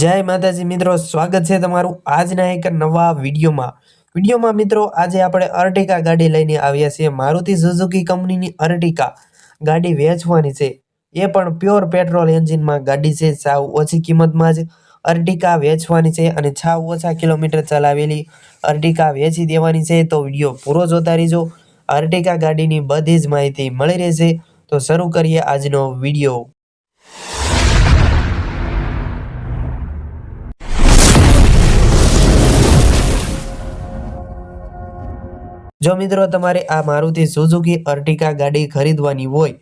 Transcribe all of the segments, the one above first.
જય માતાજી મિત્રો, સ્વાગત છે તમારું આજના એક નવા વિડીયોમાં. વિડીયોમાં મિત્રો, આજે આપણે અર્ટિકા ગાડી લઈને આવ્યા છીએ. મારુતિ સુઝુકી કંપનીની અર્ટિકા ગાડી વેચવાની છે. એ પણ પ્યોર પેટ્રોલ એન્જિનમાં ગાડી છે. સાવ ઓછી કિંમતમાં જ અર્ટિકા વેચવાની છે અને છાવ ઓછા કિલોમીટર ચલાવેલી અર્ટિકા વેચી દેવાની છે. તો વીડિયો પૂરો જોતા રહેજો. અર્ટિકા ગાડીની બધી જ માહિતી મળી રહેશે. તો શરૂ કરીએ આજનો વીડિયો. જો મિત્રો તમારે આ મારુતિ સુઝુકી અર્ટિકા ગાડી ખરીદવાની હોય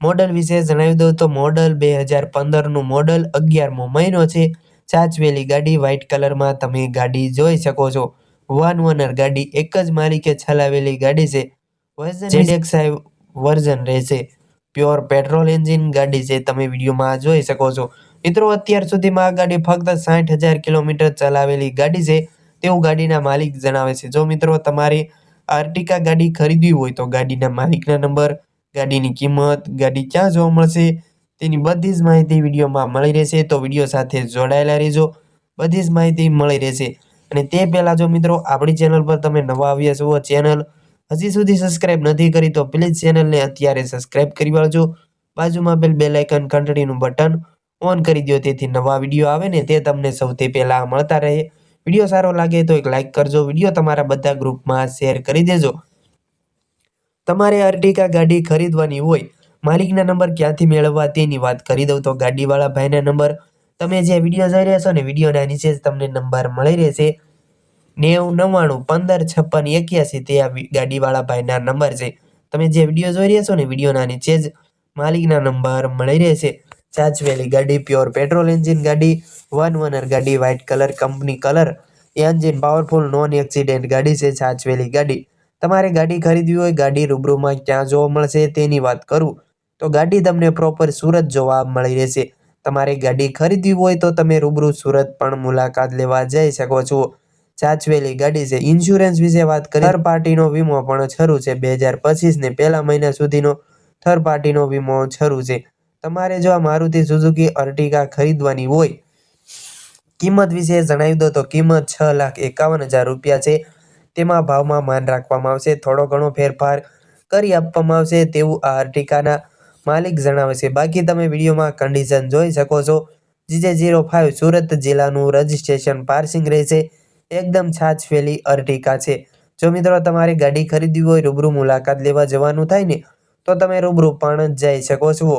મોડલ વિશે જણાવી દઉં તો મોડલ બે હજાર પંદરનું મોડલ અગિયારમો મહિનો છે. સાચવેલી ગાડી વ્હાઇટ કલરમાં તમે ગાડી જોઈ શકો છો. વન ઓનર ગાડી એક જ માલિકે ચલાવેલી ગાડી છે. વર્ઝન વર્ઝન રહેશે. પ્યોર પેટ્રોલ એન્જિન ગાડી છે તમે વિડીયોમાં જોઈ શકો છો. મિત્રો અત્યાર સુધીમાં આ ગાડી ફક્ત સાઠ હજાર કિલોમીટર ચલાવેલી ગાડી છે. તેવું ગાડીના માલિક જણાવે છે. જો મિત્રો તમારે આર્ટિકા ગાડી ખરીદવી હોય તો ગાડીના માલિકના નંબર, ગાડીની કિંમત, ગાડી ક્યાં જોવા મળશે તેની બધી જ માહિતી વિડીયોમાં મળી રહેશે. તો વીડિયો સાથે જોડાયેલા રહેજો. બધી જ માહિતી મળી રહેશે. અને તે પહેલાં જો મિત્રો, આપણી ચેનલ પર તમે નવા આવ્યા છો, ચેનલ હજી સુધી સબસ્ક્રાઇબ નથી કરી, તો પ્લીઝ ચેનલને અત્યારે સબસ્ક્રાઇબ કરી વાળજો. બાજુમાં પેલ બેલ આઇકન ઘંટડીનું બટન ઓન કરી દો તેથી નવા વીડિયો આવે ને તે તમને સૌથી પહેલાં મળતા રહે. વીડિયો સારો લાગે તો એક લાઇક કરજો. વીડિયો તમારા બધા ગ્રુપમાં શેર કરી દેજો. તમારે અર્ટિકા ગાડી ખરીદવાની હોય, માલિકના નંબર ક્યાંથી મેળવવા તેની વાત કરી દઉં. તો ગાડીવાળા ભાઈના નંબર, તમે જે વીડિયો જોઈ રહ્યા છો ને વિડીયોના નીચે જ તમને નંબર મળી રહેશે. નેવું, નવ્વાણું, પંદર, છપ્પન, એક્યાસી તે આ ગાડીવાળા ભાઈના નંબર છે. તમે જે વીડિયો જોઈ રહ્યા છો ને વિડીયોના નીચે જ માલિકના નંબર મળી રહેશે. સાચવેલી ગાડી, પ્યોર પેટ્રોલ એન્જિન ગાડી, વન ઓનર ગાડી white colour, company colour. Engine powerful non accident ગાડી છે સાચવેલી ગાડી. તમારે ગાડી ખરીદવી હોય, ગાડી રૂબરૂમાં ક્યાં જોવા મળશે તેની વાત કરું. તો ગાડી તમને પ્રોપર સુરત જોવા મળી રહેશે. તમારે ગાડી ખરીદવી હોય તો તમે રૂબરૂ સુરત પણ મુલાકાત લેવા જઈ શકો છો. સાચવેલી ગાડી છે. ઇન્સ્યોરન્સ વિશે વાત કરી થર્ડ પાર્ટીનો વીમો પણ છરું છે. બે હજાર પચીસ ને પહેલા મહિના સુધીનો થર્ડ પાર્ટીનો વીમો છરું છે. તમારે જો આ મારુતિ સુઝુકી અર્ટિગા ખરીદવાની હોય, કિંમત વિશે જણાવી દો તો કિંમત છ લાખ એકાવન હજાર રૂપિયા છે. તેમાં ભાવમાં માન રાખવામાં આવશે, થોડો ઘણો ફેરફાર કરી આપવામાં આવશે તેવું આ અર્ટિકાના માલિક જણાવે છે. બાકી તમે વિડીયોમાં કન્ડિશન જોઈ શકો છો. જીજે જીરો ફાઇવ સુરત જિલ્લાનું રજિસ્ટ્રેશન પાર્સિંગ રહેશે. એકદમ છાછફેલી અર્ટિકા છે. જો મિત્રો તમારે ગાડી ખરીદવી હોય, રૂબરૂ મુલાકાત લેવા જવાનું થાય ને, તો તમે રૂબરૂ પણ જઈ શકો છો.